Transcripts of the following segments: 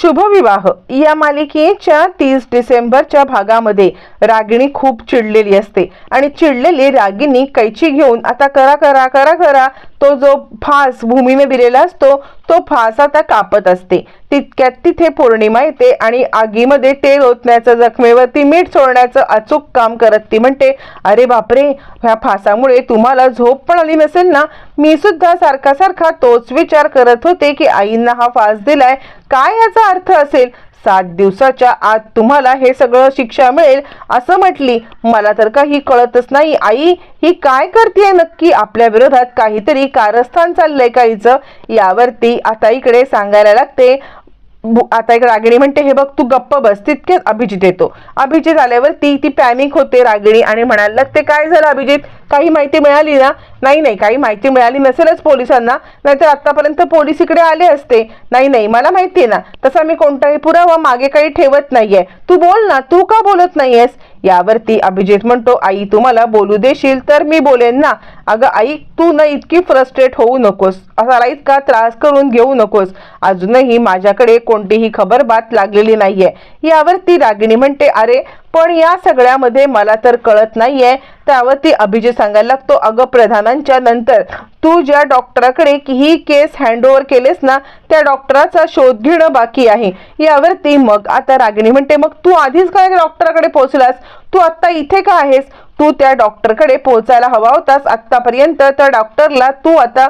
शुभविवाह. या मालिकेच्या तीस डिसेंबरच्या भागामध्ये रागिणी खूप चिडलेली असते. आणि चिडलेली रागिणी कैची घेऊन आता करा करा करा करा तो जो फास भूमीने दिलेला असतो तो फासा त्या कापत असते. तितक्यात तिथे पौर्णिमा येते आणि आगीमध्ये तेल ओतण्याचं जखमेवरती मीठ सोडण्याचं अचूक काम करत ती म्हणते अरे बापरे ह्या फासामुळे तुम्हाला झोप पण आली नसेल ना? मी सुद्धा सारखा सारखा तोच विचार करत होते की आईंना हा फास दिलाय. काय याचा अर्थ असेल? सात दिवसाच्या आत तुम्हाला हे सगळं शिक्षा मिळेल असं म्हटली. मला तर काही कळतच नाही. आई ही काय करते नक्की? आपल्या विरोधात काहीतरी कारस्थान चाललंय काहीच. यावरती आता इकडे सांगायला लागते. आता एक रागिणी म्हणते हे बघ तू गप्प बस तितकेच अभिजित येतो. अभिजित आल्यावरती ती पॅनिक होते रागिणी आणि म्हणायला लागते काय झालं अभिजित? काही माहिती मिळाली ना? नाही नाही काही माहिती मिळाली नसेलच पोलिसांना नाहीतर आतापर्यंत पोलीस इकडे आले असते. नाही नाही मला माहिती आहे ना तसा मी कोणताही पुरावा मागे काही ठेवत नाहीये. तू बोल ना तू का बोलत नाहीयेस? यावरती अभिजित म्हणतो आई तुम्हाला बोलू देशील तर मी बोलेन ना. अगं आई तू ना इतकी फ्रस्ट्रेट होऊ नकोस. असा इतका त्रास करून घेऊ नकोस. अजूनही माझ्याकडे कोणतीही खबर बात लागलेली नाहीये. यावरती रागिणी म्हणते अरे पण या सगळ्यामध्ये मला तर कळत नाहीये. त्यावरती अभिजित सांगायला लागतो अगं प्रधानांच्या नंतर तू ज्या डॉक्टराकडे ही केस हँडओव्हर केलेस ना त्या डॉक्टराचा शोध घेणं बाकी आहे. यावरती मग आता रागिणी म्हणते मग तू आधीच काय डॉक्टराकडे पोहोचलास? तू आत्ता इथे का आहेस? तू त्या डॉक्टरकडे पोहोचायला हवा होतास. आत्तापर्यंत त्या डॉक्टरला तू आता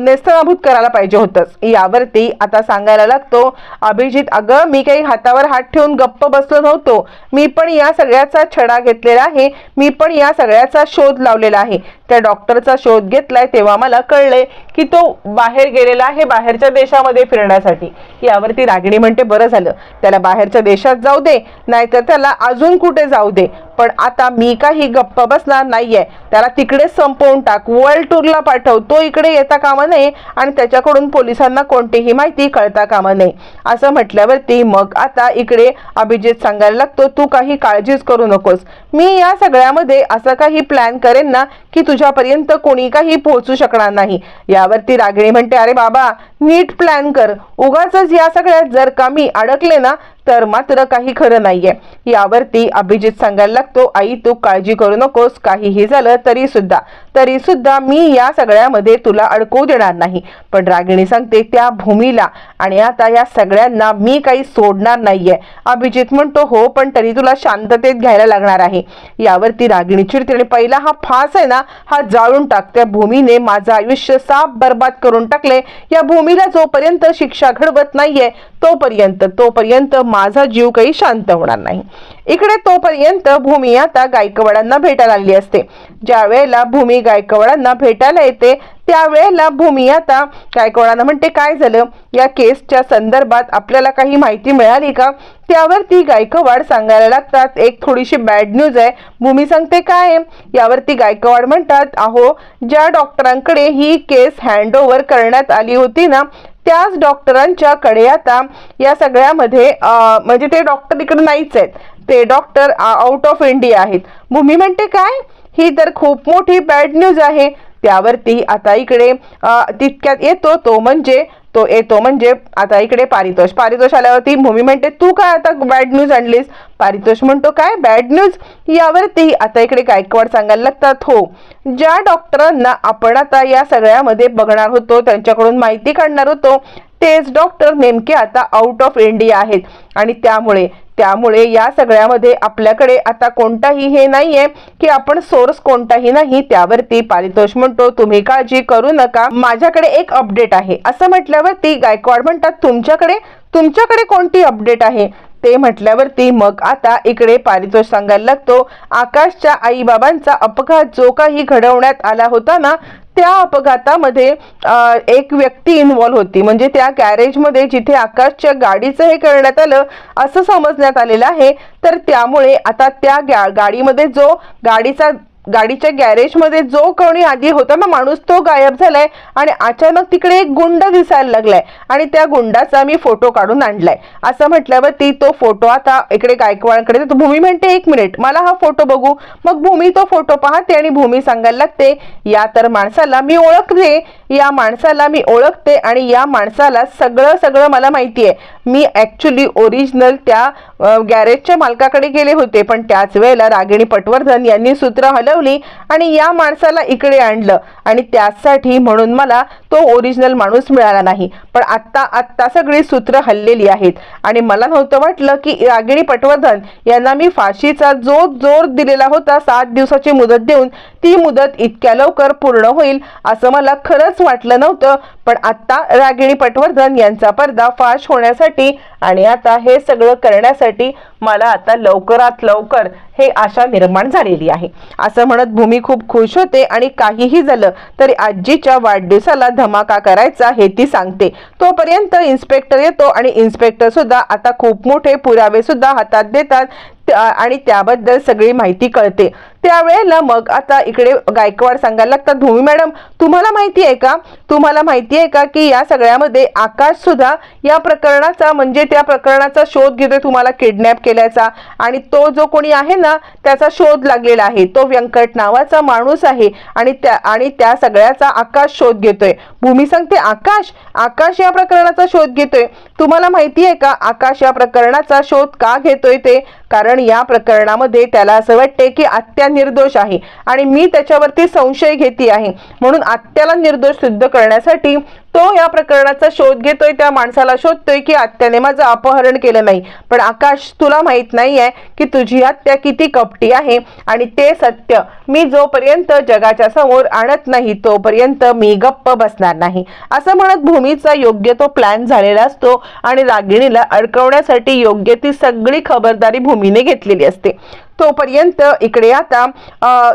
नेस्तनाभूत करायला पाहिजे होतंस. यावरती आता सांगायला लागतो अभिजित अगं मी काही हातावर हात ठेवून गप्प बसलो नव्हतो. मी पण या सगळ्याचा छडा घेतलेला आहे. मी पण या सगळ्याचा शोध लावलेला आहे. त्या डॉक्टरचा शोध घेतलाय तेव्हा मला कळले की तो बाहेर गेलेला आहे बाहेरच्या देशामध्ये फिरण्यासाठी. यावरती रागिणी म्हणते बरं झालं. त्याला बाहेरच्या देशात जाऊ दे. नाहीतर त्याला अजून कुठे जाऊ दे? पण आता मी काही गप्प बसणार नाहीये. त्याला तिकडे संपवून टाक. वर्ल्ड टूरला पाठव. तो इकडे येता कामा नये आणि त्याच्याकडून पोलिसांना कोणतीही माहिती कळता कामा नये. असं म्हटल्यावरती मग आता इकडे अभिजित सांगायला लागतो तू काही काळजीच करू नकोस. मी या सगळ्यामध्ये असं काही प्लॅन करेन ना की तुझ्यापर्यंत कोणी काही पोहोचू शकणार नाही. यावरती रागिणी म्हणते अरे बाबा नीट प्लॅन कर. उगाच या सगळ्यात जर का मी अडकले ना तर मात्र काही खरं नाहीये. यावरती अभिजित सांगायला लागतो आई तू काळजी करू नकोस काहीही झालं तरी सुद्धा. तरी सुद्धा मी या सगळ्यामध्ये तुला अडकवू देणार नाही. पण रागिणी सांगते त्या भूमीला आणि आता या सगळ्यांना मी काही सोडणार नाहीये. अभिजित म्हणतो हो पण तरी तुला शांततेत घ्यायला लागणार आहे. यावरती रागिणी चिडते आणि पहिला हा फास आहे ना हा जाळून टाक. त्या भूमीने माझं आयुष्य साफ बर्बाद करून टाकले या भूमीला जोपर्यंत शिक्षा घडवत नाहीये तोपर्यंत तोपर्यंत माझा जीव काही शांत होणार नाही. इकडे तोपर्यंत भूमी आता गायकवाडांना भेटायला आलेली असते. ज्या वेळेला भूमी गायकवाडांना भेटायला येते त्यावेळेला भूमी आता गायकवाडांना म्हणते काय झालं? या केसच्या संदर्भात आपल्याला काही माहिती मिळाली का? त्यावरती गायकवाड सांगायला लागतात एक थोडीशी बॅड न्यूज आहे. भूमी सांगते काय आहे? यावरती गायकवाड म्हणतात अहो ज्या डॉक्टरांकडे ही केस हँड ओव्हर करण्यात आली होती ना त्याच डॉक्टरांच्या कडे आता या सगळ्यामध्ये म्हणजे ते डॉक्टर इकडे नाहीच आहेत. ते डॉक्टर आउट ऑफ इंडिया आहेत. भूमी म्हणते काय? ही तर खूप मोठी बॅड न्यूज आहे. त्यावरती आता इकडे तितक्यात येतो तो म्हणजे तो येतो म्हणजे आता इकडे पारितोष. पारितोष आल्यावरती भूमी म्हणते तू काय आता बॅड न्यूज आणलीस? पारितोष म्हणतो काय बॅड न्यूज यावरती आता इकडे गायकवाड सांगायला लागतात हो ज्या डॉक्टरांना आपण आता या सगळ्यामध्ये बघणार होतो त्यांच्याकडून माहिती काढणार होतो तेच डॉक्टर नेमके आता आउट ऑफ इंडिया आहेत. आणि त्यामुळे त्यामुळे या सगळ्यामध्ये आपल्याकडे आता कोणताही हे नाहीये की आपण सोर्स कोणताही नाही त्यावरती पारितोष म्हणतो तुम्ही काळजी करू नका. माझ्याकडे एक अपडेट आहे. असं म्हटल्यावरती गायकवाड म्हणतात तुमच्याकडे तुमच्याकडे कोणती अपडेट आहे? ते म्हटल्यावरती मग आता इकडे पारितोष सांगायला लागतो. आकाशच्या आईबाबांचा अपघात जो काही घडवण्यात आला होता ना त्या अपघातामध्ये एक व्यक्ती इन्वॉल्व्ह होती. म्हणजे त्या गॅरेजमध्ये जिथे आकाशच्या गाडीचं हे करण्यात आलं असं समजण्यात आलेलं आहे. तर त्यामुळे आता त्या गाडीमध्ये जो गाडीचा गाडीच्या गॅरेजमध्ये जो कोणी आधी होता ना माणूस तो गायब झालाय आणि अचानक तिकडे एक गुंड दिसायला लागलाय. आणि त्या गुंडाचा मी फोटो काढून आणलाय. असं म्हटल्यावरती तो फोटो आता इकडे गायकवाडकडे भूमी म्हणते एक मिनिट मला हा फोटो बघू. मग भूमी तो फोटो पाहते आणि भूमी सांगायला लागते या तर माणसाला मी ओळखते या माणसाला मी ओळखते आणि या माणसाला सगळं सगळं मला माहिती आहे मी ॲक्च्युली ओरिजिनल त्या गॅरेजच्या मालकाकडे गेले होते पण त्याच वेळेला रागिणी पटवर्धन यांनी सूत्र हलवली आणि या माणसाला इकडे आणलं. आणि त्यासाठी म्हणून मला तो ओरिजिनल माणूस मिळाला नाही. पण आत्ता आत्ता सगळी सूत्र हल्लेली आहेत. आणि मला नव्हतं वाटलं की रागिणी पटवर्धन यांना मी फाशीचा जो जोर दिलेला होता सात दिवसाची मुदत देऊन. ती मुदत इतक्या लवकर पूर्ण होईल असं मला खरंच वाटलं नव्हतं. पण आत्ता रागिणी पटवर्धन यांचा पडदा फाश होण्यासाठी आणि आता हे सगळं करण्यासाठी मला आता लवकरात लवकर हे आशा निर्माण झालेली आहे. असं म्हणत भूमी खूप खुश होते आणि काहीही झालं तरी आजीच्या वाढदिवसाला धमाका करायचा हे ती सांगते. तोपर्यंत इन्स्पेक्टर येतो आणि इन्स्पेक्टर सुद्धा आता खूप मोठे पुरावे सुद्धा हातात देतात आणि त्याबद्दल सगळी माहिती कळते. त्यावेळेला मग आता इकडे गायकवाड सांगायला लागतात भूमी मॅडम तुम्हाला माहिती आहे का? तुम्हाला माहिती आहे का की या सगळ्यामध्ये आकाश सुद्धा या प्रकरणाचा म्हणजे त्या प्रकरणाचा शोध घेतोय तुम्हाला किडनॅप केल्याचा आणि तो जो कोणी आहे ना त्याचा शोध लागलेला आहे. तो व्यंकट नावाचा माणूस आहे आणि त्या आणि त्या सगळ्याचा आकाश शोध घेतोय. भूमी सांगते आकाश आकाश या प्रकरणाचा शोध घेतोय. तुम्हाला माहिती आहे का आकाश या प्रकरणाचा शोध का घेतोय ते? कारण या प्रकरणामध्ये त्याला असं वाटते की अत्यंत निर्दोष आहे. आणि मी त्याच्यावरती संशय घेते आहे. म्हणून आत्याला निर्दोष सिद्ध करण्यासाठी तो या प्रकरणाचा शोध घेतोय त्या माणसाला शोधतोय की आत्याने माझं अपहरण केलं नाही. पण आकाश तुला माहीत आहे की तुझी आत्या किती कपटी आहे आणि ते सत्य मी जोपर्यंत जगाच्या समोर आणत नाही तोपर्यंत मी गप्प बसणार नाही. असं म्हणत भूमीचा योग्य तो प्लॅन झालेला असतो आणि रागिणीला अडकवण्यासाठी योग्य ती सगळी खबरदारी भूमीने घेतलेली असते. तोपर्यंत इकडे आता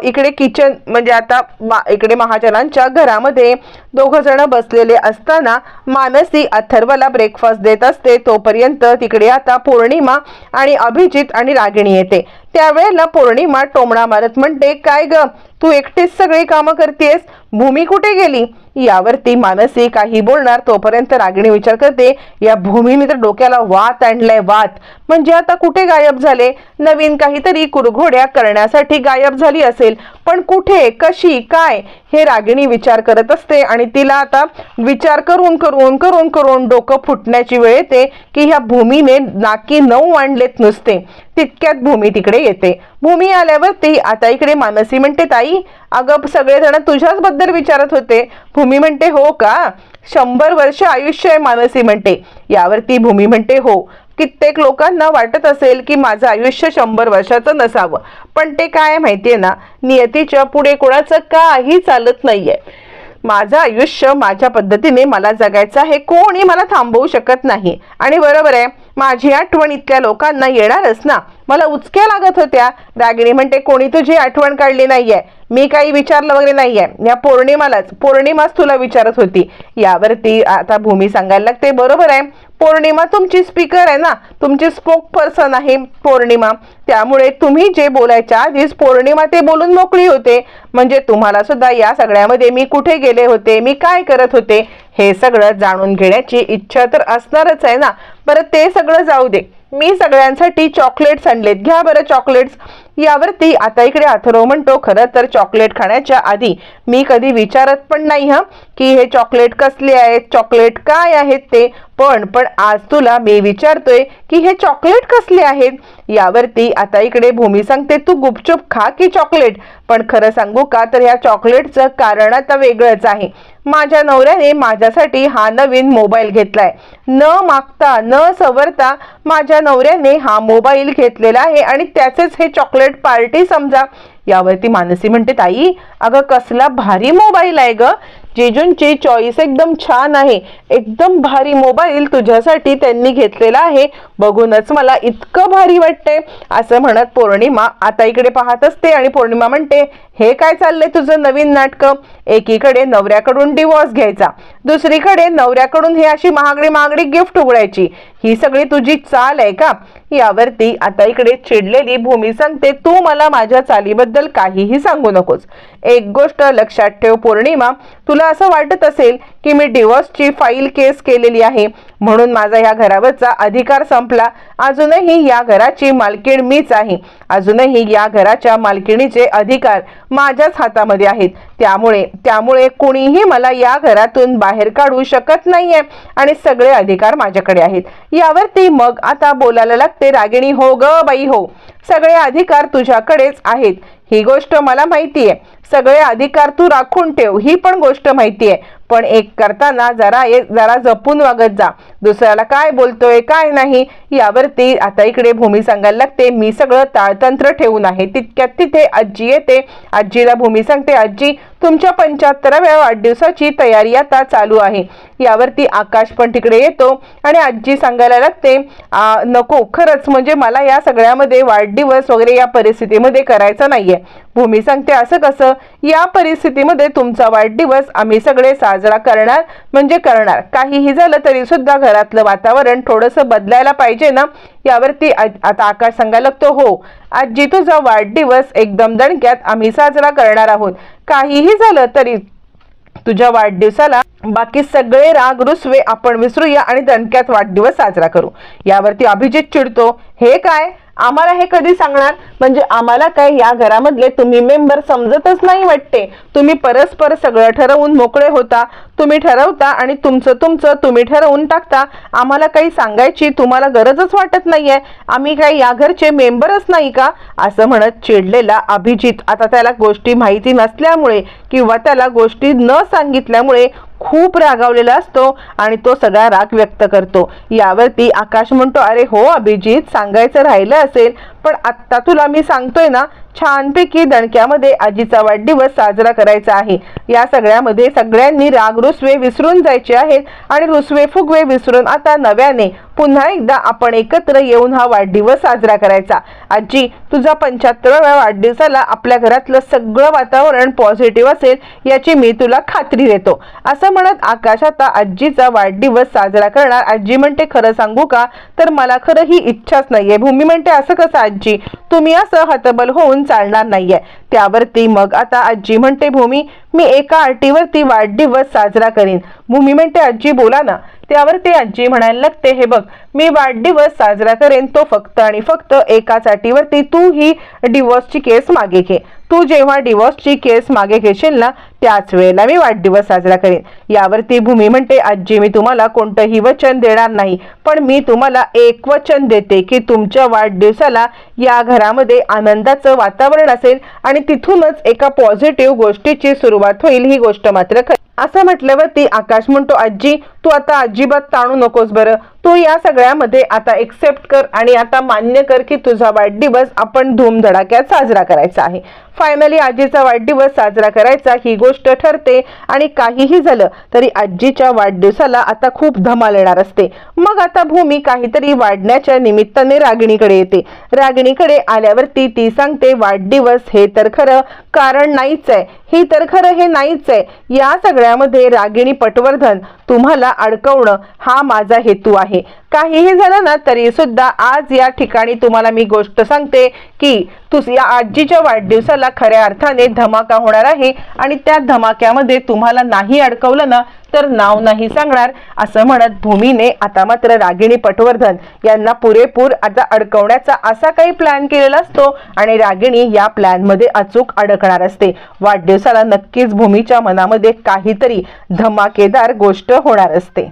इकडे किचन म्हणजे आता मा- इकडे महाजनांच्या घरामध्ये दोघ जण बसलेले असताना मानसी अथर्वला ब्रेकफास्ट देत असते. तोपर्यंत तिकडे आता पौर्णिमा आणि अभिजित आणि रागिणी येते. त्यावेळेला पौर्णिमा टोमणा मारत म्हणते काय ग तू एकटीच सगळी कामं करतेस भूमी कुठे गेली? यावरती मानसी काही बोलणार तोपर्यंत रागिणी विचार करते या भूमीने तर डोक्याला वात आणलाय वात. म्हणजे आता कुठे गायब झाले? नवीन काहीतरी कुरघोड्या करण्यासाठी गायब झाली असेल. पण कुठे? कशी? काय? हे रागिणी विचार करत असते आणि तिला आता विचार करून करून करून करून डोकं फुटण्याची वेळ येते की ह्या भूमीने नाकी नऊ आणलेत नुसते. तितक्यात भूमी तिकडे येते. भूमी आल्यावरती आता इकडे मानसी म्हणते ताई अगं सगळेजण तुझ्याच बद्दल विचारत होते. भूमी म्हणते हो का? शंभर वर्ष आयुष्य आहे मानसी म्हणते. यावरती भूमी म्हणते हो. कित्येक लोकांना वाटत असेल की माझं आयुष्य शंभर वर्षाचं नसावं. पण ते काय माहितीये ना? नियतीच्या पुढे कोणाचं काही चालत नाहीये. माझं आयुष्य माझ्या पद्धतीने मला जगायचं आहे. कोणी मला थांबवू शकत नाही. आणि बरोबर आहे. माझी आठवण इतक्या लोकांना येणारच ना. मला उचक्या लागत होत्या. रागिणी म्हणते कोणी तुझी आठवण काढली नाहीये. मी काही विचारलं वगैरे नाहीये. या पौर्णिमालाच पौर्णिमाच तुला विचारत होती. यावरती आता भूमी सांगायला लागते. बरोबर आहे. पौर्णिमा तुमची स्पीकर आहे ना तुमची स्पोक पर्सन आहे पौर्णिमा. त्यामुळे तुम्ही जे बोलायच्या आधीच पौर्णिमा ते बोलून मोकळी होते. म्हणजे तुम्हाला सुद्धा या सगळ्यामध्ये मी कुठे गेले होते मी काय करत होते हे सगळं जाणून घेण्याची इच्छा तर असणारच आहे ना. बरं ते सगळं जाऊ दे. मी सगळ्यांसाठी चॉकलेट्स आणलेत घ्या बरं चॉकलेट्स यावरती आता इकडे अथरो म्हणतो खरं तर चॉकलेट खाण्याच्या आधी मी कधी विचारत पण नाही हा की हे चॉकलेट कसले आहेत चॉकलेट काय आहेत ते. पण पण आज तुला मी विचारतोय की हे चॉकलेट कसले आहेत? यावरती आता इकडे भूमी सांगते तू गुपचूप खा की चॉकलेट पण खरं सांगू का तर ह्या चॉकलेटचं कारण आता वेगळंच आहे. माझ्या नवऱ्याने माझ्यासाठी हा नवीन मोबाईल घेतलाय. न मागता न सवरता माझ्या नवऱ्याने हा मोबाईल घेतलेला आहे आणि त्याचेच हे चॉकलेट पार्टी समजा. यावरती मानसी म्हणते ताई अगं कसला भारी मोबाईल आहे ग. जेजूंची चॉईस एकदम छान आहे. एकदम भारी मोबाईल तुझ्यासाठी त्यांनी घेतलेला आहे. बघूनच मला इतकं भारी वाटतंय. असं म्हणत पौर्णिमा आता इकडे पाहत असते आणि पौर्णिमा म्हणते हे काय चाललंय तुझं नवीन नाटकं? एकीकडे नवऱ्याकडून डिवॉर्स घ्यायचा. दुसरीकडे नवऱ्याकडून हे अशी महागडी महागडी गिफ्ट उघडायची. ही सगळी तुझी चाल आहे का? यावरती आता इकडे चिडलेली भूमी सांगते तू मला माझ्या चालीबद्दल बद्दल काहीही सांगू नकोस. एक गोष्ट लक्षात ठेव पौर्णिमा तुला असं वाटत असेल की मी डिवोर्सची फाईल केस केलेली आहे. म्हणून माझा ह्या घरावरचा अधिकार संपला. अजूनही या घराची मालकीण मीच आहे. अजूनही या घराच्या मालकिणीचे अधिकार माझ्याच हातामध्ये आहेत. त्यामुळे त्यामुळे कुणीही मला या घरातून बाहेर काढू शकत नाहीये आणि सगळे अधिकार माझ्याकडे आहेत. यावरती मग आता बोलायला लागते रागिणी हो ग बाई हो. सगळे अधिकार तुझ्याकडेच आहेत. ही गोष्ट मला माहिती आहे सगळे अधिकार तू राखून ठेव. ही पण गोष्ट माहिती आहे पण एक करताना जरा एक जरा जपून वागत जा. दुसऱ्याला काय बोलतोय काय नाही यावरती आता इकडे भूमी सांगायला लागते. मी सगळं ताळतंत्र ठेवून आहे. तितक्यात तिथे आजी येते. आजीला भूमी सांगते आजी तुमच्या पंच्याहत्तराव्या वाढदिवसाची तयारी आता चालू आहे. यावरती आकाश पण तिकडे येतो आणि आजी सांगायला लागते "आ, नको खरंच म्हणजे मला या सगळ्यामध्ये वाढदिवस वगैरे या परिस्थितीमध्ये करायचं नाहीये. भूमी सांगते असं कसं? या परिस्थितीमध्ये तुमचा वाढदिवस आम्ही सगळे साजरा करणार म्हणजे करणार. काहीही झालं तरी सुद्धा घरातलं वातावरण थोडंसं बदलायला पाहिजे ना? यावरती आता आकाश सांगायला लागतो हो आजी तुझा वाढदिवस एकदम दणक्यात आम्ही साजरा करणार आहोत. काहीही झालं तरी तुझ्या वाढदिवसाला बाकी सगळे राग रुसवे आपण विसरूया आणि दणक्यात वाढदिवस साजरा करू. यावरती अभिजित चिडतो हे काय? आम्हाला हे कधी सांगणार? म्हणजे आम्हाला काय या घरामधले तुम्ही मेंबर समजतच नाही वाटते. तुम्ही परस्पर सगळं ठरवून मोकळे होता. तुम्ही ठरवता आणि तुमचं तुमचं तुम्ही ठरवून टाकता. आम्हाला काही सांगायची तुम्हाला गरजच वाटत नाहीये. आम्ही काय या घरचे मेंबरच नाही का? असं म्हणत चिडलेला अभिजित. आता त्याला गोष्टी माहिती नसल्यामुळे किंवा त्याला गोष्टी न सांगितल्यामुळे खूप रागावलेला असतो आणि तो सगळा राग व्यक्त करतो. यावरती आकाश म्हणतो अरे हो अभिजित सांगायचं राहिलं असेल पण आत्ता तुला मी सांगतोय ना छानपैकी दणक्यामध्ये आजीचा वाढदिवस साजरा करायचा आहे. या सगळ्यामध्ये सगळ्यांनी राग रुसवे विसरून जायचे आहेत आणि रुसवे फुगवे विसरून आता नव्याने पुन्हा एकदा आपण एकत्र येऊन हा वाढदिवस साजरा करायचा. आजी तुझा पंच्याहत्तराव्या वाढदिवसाला आपल्या घरातलं सगळं वातावरण पॉझिटिव्ह असेल याची मी तुला खात्री देतो. असं म्हणत आकाश आता आजीचा वाढदिवस साजरा करणार. आजी म्हणते खरं सांगू का? तर मला खरं ही इच्छाच नाहीये. भूमी म्हणते असं कसं आजी? तुम्ही असं हतबल होऊन चालणार नाहीये. त्यावरती मग आता आजी म्हणते भूमी मी एका अटीवरती वाढदिवस साजरा करीन. भूमी म्हणते आजी बोला ना त्यावर ते आजी म्हणायला लागते हे बघ मी वाढदिवस साजरा करेन तो फक्त आणि फक्त एकाच अटीवरती तू ही डिवोर्सची केस मागे घे. तू जेव्हा डिवोर्सची केस मागे घेशील ना त्याच वेळेला मी वाढदिवस साजरा करेन. यावरती भूमी म्हणते आजी मी तुम्हाला कोणतंही वचन देणार नाही पण मी तुम्हाला एक वचन देते की तुमच्या वाढदिवसाला या घरामध्ये आनंदाचं वातावरण असेल आणि तिथूनच एका पॉझिटिव्ह गोष्टीची सुरुवात होईल ही गोष्ट मात्र खरी. असं म्हटल्यावरती आकाश म्हणतो आजी तू आता अजिबात ताणू नकोस बरं. तू या सगळ्यामध्ये आता एक्सेप्ट कर आणि आता मान्य कर की तुझा वाढदिवस आपण धूमधडाक्यात साजरा करायचा आहे. फायनली आजीचा वाढदिवस साजरा करायचा ही गोष्ट ठरते आणि काहीही झालं तरी आजीच्या वाढदिवसाला आता खूप धमाल येणार असते. मग आता भूमी काहीतरी वाढण्याच्या निमित्ताने रागिणीकडे येते. रागिणीकडे आल्यावरती ती सांगते वाढदिवस हे तर खरं कारण नाहीच आहे. ही तर खरं हे नाहीच आहे. या सगळ्यामध्ये रागिणी पटवर्धन तुम्हाला अडकवणं हा माझा हेतू आहे. काहीही झालं ना तरी सुद्धा आज या ठिकाणी तुम्हाला मी गोष्ट सांगते की तू या आजीच्या वाढदिवसाला खऱ्या अर्थाने धमाका होणार आहे आणि त्या धमाक्यामध्ये तुम्हाला नाही अडकवलं ना तर नाव नाही सांगणार असं म्हणत भूमीने आता मात्र रागिणी पटवर्धन यांना पुरेपूर आता अडकवण्याचा असा काही प्लॅन केलेला असतो आणि रागिणी या प्लॅनमध्ये अचूक अडकणार असते. वाढदिवसाला नक्कीच भूमीच्या मनामध्ये काहीतरी धमाकेदार गोष्ट होणार असते.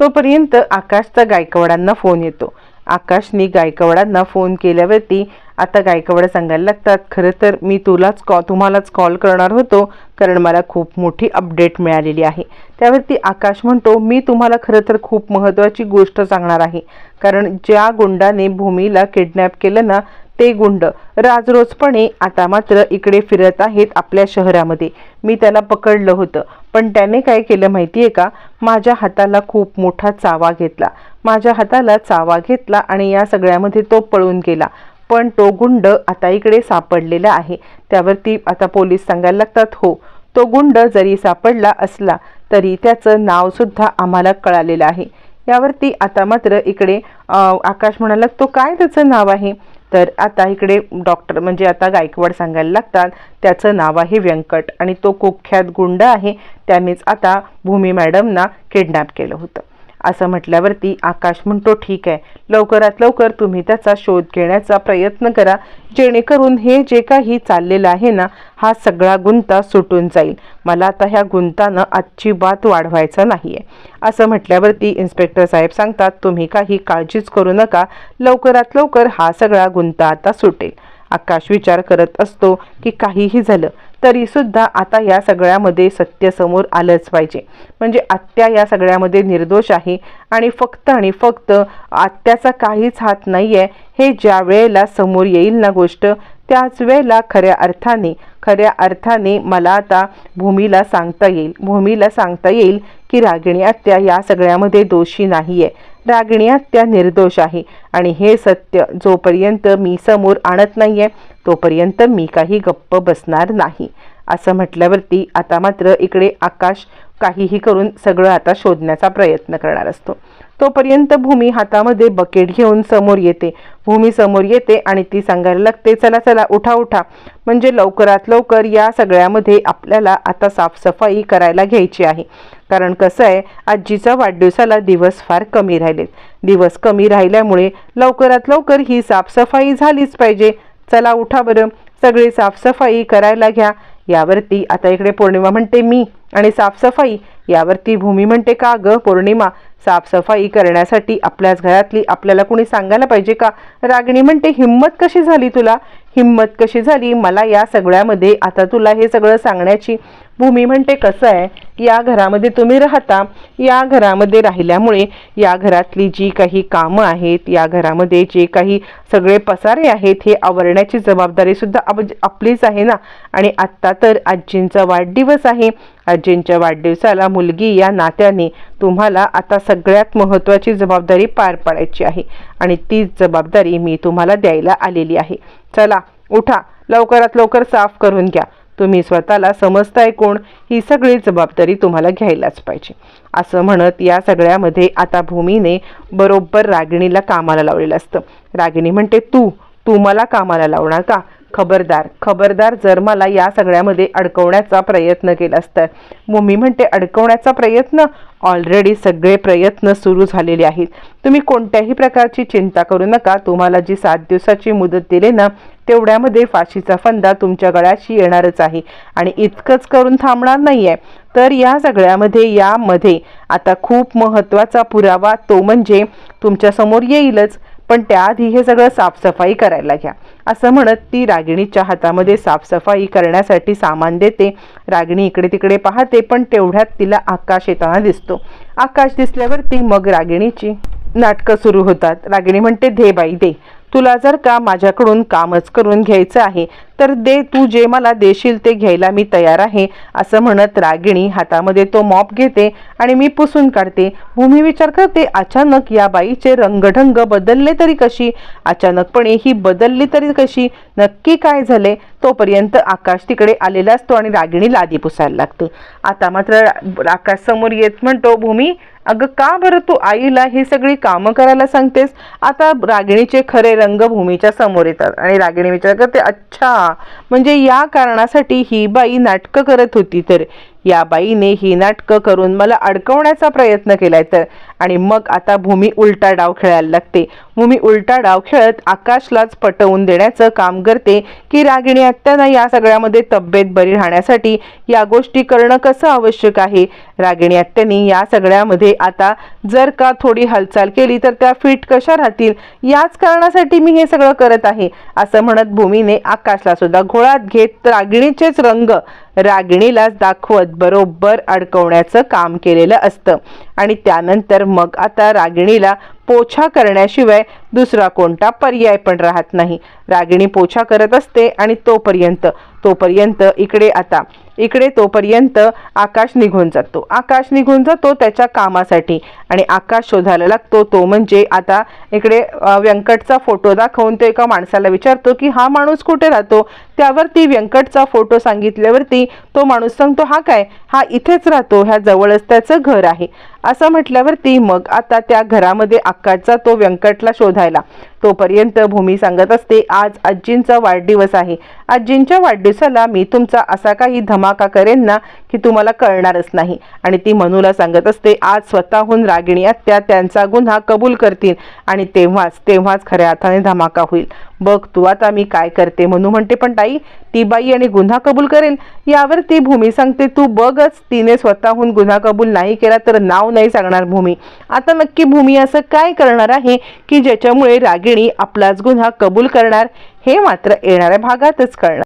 तोपर्यंत आकाशचा गायकवाडांना फोन येतो. आकाशने गायकवाडांना फोन केल्यावरती आता गायकवाड सांगायला लागतात खरं तर मी तुलाच कॉ तुम्हालाच कॉल करणार होतो कारण मला खूप मोठी अपडेट मिळालेली आहे. त्यावरती आकाश म्हणतो मी तुम्हाला खरं तर खूप महत्त्वाची गोष्ट सांगणार आहे. कारण ज्या गुंडाने भूमीला किडनॅप केलं ना ते गुंड राजरोजपणे आता मात्र इकडे फिरत आहेत आपल्या शहरामध्ये. मी त्याला पकडलं होतं. पण त्याने काय केलं माहिती आहे का? माझ्या हाताला खूप मोठा चावा घेतला. माझ्या हाताला चावा घेतला आणि या सगळ्यामध्ये तो पळून गेला. पण तो गुंड आता इकडे सापडलेला आहे. त्यावरती आता पोलीस सांगायला लागतात हो तो गुंड जरी सापडला असला तरी त्याचं नावसुद्धा आम्हाला कळालेलं आहे. यावरती आता मात्र इकडे आकाश म्हणाला तो काय त्याचं नाव आहे? तर आता इकडे डॉक्टर म्हणजे आता गायकवाड सांगायला लागतात. त्याचं नाव आहे व्यंकट आणि तो कुख्यात गुंड आहे. त्यानेच आता भूमी मॅडमना किडनॅप केलं होतं. असं म्हटल्यावरती आकाश म्हणतो ठीक आहे. लवकरात लवकर तुम्ही त्याचा शोध घेण्याचा प्रयत्न करा. जेणेकरून हे जे काही चाललेलं आहे ना हा सगळा गुंता सुटून जाईल. मला आता ह्या गुंतानं आजची बात वाढवायचा नाही आहे असं म्हटल्यावरती इन्स्पेक्टर साहेब सांगतात तुम्ही काही काळजीच करू नका. लवकरात लवकर हा सगळा गुंता आता सुटेल. आकाश विचार करत असतो की काहीही झालं. तरी सुद्धा आता या सगळ्यामध्ये सत्य समोर आलंच पाहिजे. म्हणजे आत्या या सगळ्यामध्ये निर्दोष आहे आणि फक्त आणि फक्त आत्याचा काहीच हात नाही आहे हे ज्या वेळेला समोर येईल ना गोष्ट त्याच वेळेला खऱ्या अर्थाने खऱ्या अर्थाने मला आता भूमीला सांगता येईल. भूमीला सांगता येईल की रागिणी आत्या या सगळ्यामध्ये दोषी नाही आहे रागिणी आत्या निर्दोष आहे आणि हे सत्य जोपर्यंत मी समोर आणत नाही आहे तोपर्यंत मी काही गप्प बसणार नाही. असं म्हटल्यावरती आता मात्र इकडे आकाश काहीही करून सगळं आता शोधण्याचा प्रयत्न करणार असतो. तोपर्यंत भूमी हातामध्ये बकेट घेऊन समोर येते. भूमी समोर येते आणि ती सांगायला लागते चला चला उठा उठा. म्हणजे लवकरात लवकर या सगळ्यामध्ये आपल्याला आता साफसफाई करायला घ्यायची आहे. कारण कसं आहे आजीचा वाढदिवसाला दिवस फार कमी राहिलेत. दिवस कमी राहिल्यामुळे लवकरात लवकर ही साफसफाई झालीच पाहिजे. चला उठा बरं. सगळी साफसफाई करायला घ्या. यावरती आता इकडे पौर्णिमा म्हणते मी आणि साफसफाई यावरती भूमी म्हणते का ग पौर्णिमा? साफसफाई करण्यासाठी आपल्याच घरातली आपल्याला कुणी सांगायला पाहिजे का? रागिणी म्हणते हिंमत कशी झाली तुला? हिंमत कशी झाली? मला या सगळ्यामध्ये आता तुला हे सगळं सांगण्याची भूमी म्हणते कसं आहे? या घरामध्ये तुम्ही राहता या घरामध्ये राहिल्यामुळे या घरातली जी काही कामं आहेत या घरामध्ये जे काही सगळे पसारे आहेत हे आवरण्याची जबाबदारीसुद्धा आप आपलीच आहे ना? आणि आत्ता तर आजींचा वाढदिवस आहे. आजींच्या वाढदिवसाला मुलगी या नात्याने तुम्हाला आता सगळ्यात महत्त्वाची जबाबदारी पार पाडायची आहे. आणि तीच जबाबदारी मी तुम्हाला द्यायला आलेली आहे. चला उठा. लवकरात लवकर साफ करून घ्या. तुम्ही स्वतःला समजताय कोण? ही सगळी जबाबदारी तुम्हाला घ्यायलाच पाहिजे. असं म्हणत या सगळ्यामध्ये आता भूमीने बरोबर रागिणीला कामाला लावलेलं असतं. रागिणी म्हणते तू तू मला कामाला लावणार का? खबरदार. खबरदार जर मला या सगळ्यामध्ये अडकवण्याचा प्रयत्न केला तर. मम्मी म्हणते अडकवण्याचा प्रयत्न? ऑलरेडी सगळे प्रयत्न सुरू झालेले आहेत. तुम्ही कोणत्याही प्रकारची चिंता करू नका. तुम्हाला जी सात दिवसाची मुदत दिली ना तेवढ्यामध्ये फाशीचा फंदा तुमच्या गळ्याशी येणारच आहे. आणि इतकंच करून थांबणार नाही आहे तर या सगळ्यामध्ये यामध्ये आता खूप महत्त्वाचा पुरावा तो म्हणजे तुमच्यासमोर येईलच. पण त्याआधी हे सगळं साफसफाई करायला घ्या. असं म्हणत ती रागिणीच्या हातामध्ये साफसफाई करण्यासाठी सामान देते. रागिणी इकडे तिकडे पाहते पण तेवढ्यात तिला आकाश येताना दिसतो. आकाश दिसल्यावरती मग रागिणीची नाटकं सुरू होतात. रागिणी म्हणते दे बाई दे. तुला जर का माझ्याकडून कामच करून घ्यायचं आहे तर दे तू जे मला देशील ते घ्यायला मी तयार आहे असं म्हणत रागिणी हातामध्ये तो मॉप घेते आणि मी पुसून काढते. भूमी विचार करते अचानक या बाईचे रंगढंग बदलले तरी कशी? अचानकपणे ही बदलली तरी कशी? नक्की काय झाले? तोपर्यंत आकाश तिकडे आलेला असतो आणि रागिणी लादी पुसायला लागते. आता मात्र आकाश समोर येत म्हणतो भूमी अगं का बरं तू आईला ही सगळी कामं करायला सांगतेस? आता रागिणीचे खरे रंग भूमीच्या समोर येतात. आणि रागिणी विचार करते अच्छा म्हणजे या कारणासाठी ही बाई नाटकं करत होती तर. या बाईने ही नाटकं करून मला अडकवण्याचा प्रयत्न केलाय तर. आणि मग आता भूमी उलटा डाव खेळायला लागते. भूमी उलटा डाव खेळत आकाशलाच पटवून देण्याचं काम करते की रागिणी आत्यांना या सगळ्यामध्ये तब्येत बरी राहण्यासाठी या गोष्टी करणं कसं आवश्यक आहे? रागिणी आत्यानी या सगळ्यामध्ये आता जर का थोडी हालचाल केली तर त्या फिट कशा राहतील? याच कारणासाठी मी हे सगळं करत आहे. असं म्हणत भूमीने आकाशला सुद्धा घोळात घेत रागिणीचेच रंग रागिणीलाच दाखवत बरोबर अडकवण्याचं काम केलेलं असतं. आणि त्यानंतर मग आता रागिणीला पोछा करण्याशिवाय दुसरा कोणता पर्याय पण राहत नाही. रागिणी पोछा करत असते आणि तोपर्यंत तोपर्यंत इकडे आता इकडे तोपर्यंत आकाश निघून जातो. आकाश निघून जातो त्याच्या कामासाठी आणि आकाश शोधायला लागतो. तो म्हणजे आता इकडे व्यंकटचा फोटो दाखवून तो एका माणसाला विचारतो की हा माणूस कुठे राहतो? त्यावरती व्यंकटचा फोटो सांगितल्यावरती तो माणूस सांगतो हा काय? हा इथेच राहतो ह्या जवळच त्याचं घर आहे. असं म्हटल्यावरती मग आता त्या घरामध्ये आकाशचा तो व्यंकटला शोधायला. तोपर्यंत भूमी सांगत असते आज आजींचा वाढदिवस आहे. आजींच्या वाढदिवसाला मी तुमचा असा काही धमाका करेन ना की तुम्हाला कळणारच नाही. आणि ती मनूला सांगत असते आज स्वतःहून रागिणी आत्या त्यांचा गुन्हा कबूल करतील आणि तेव्हाच तेव्हाच खऱ्या अर्थाने धमाका होईल. बघ तू आता मी काय करते म्हणू म्हणते पण ताई ती बाई आणि गुन्हा कबूल करेल यावर ती भूमी सांगते तू बघच तिने स्वतःहून गुन्हा कबूल नाही केला तर नाव नाही सांगणार भूमी. आता नक्की भूमी असं काय करणार आहे की ज्याच्यामुळे रागिणी आपलाच गुन्हा कबूल करणार हे मात्र येणाऱ्या भागातच कळणार.